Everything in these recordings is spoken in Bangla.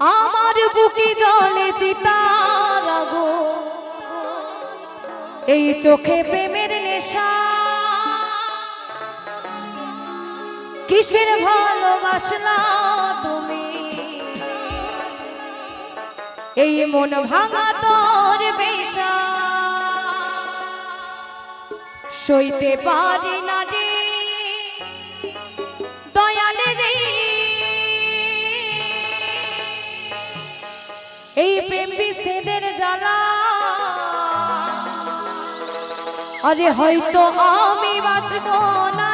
আমার বুকে জলে চিতার আগুন। এই চোখে প্রেমের নেশা। কিসের ভালোবাসলা তুমি? এই মন ভাঙা তোর বেশা সইতে পারি না বিচ্ছেদের জ্বালা। আরে হয়তো আমি বাঁচব না।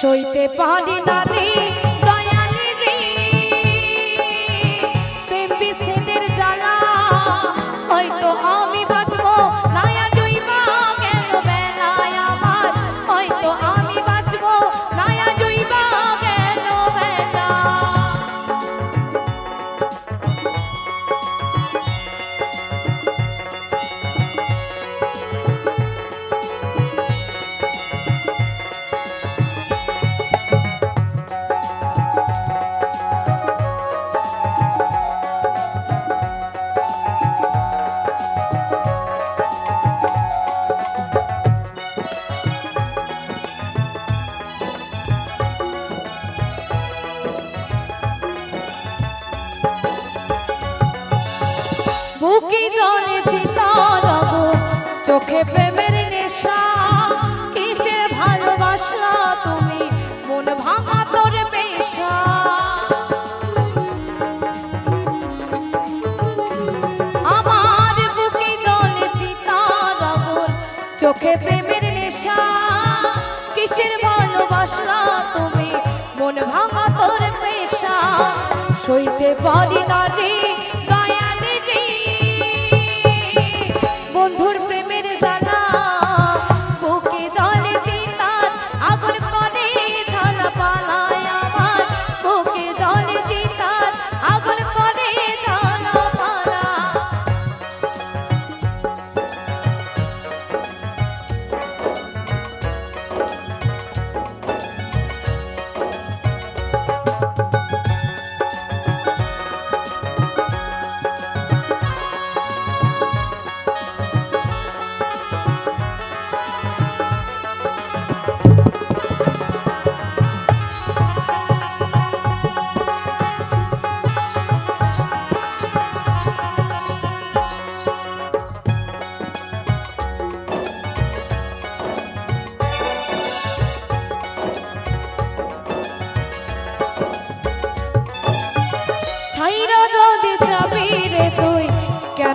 সইতে পারি না বুকে জলে চিতার চোখে প্রেমের নেশা, কিসে ভালোবাসলা তুমি? মন ভাঙা তোর পেশা। আমার চোখে প্রেমের নেশা, কিসের ভালোবাসলা তুমি? মন ভাঙা তোর পেশা। সইতে পারি না রে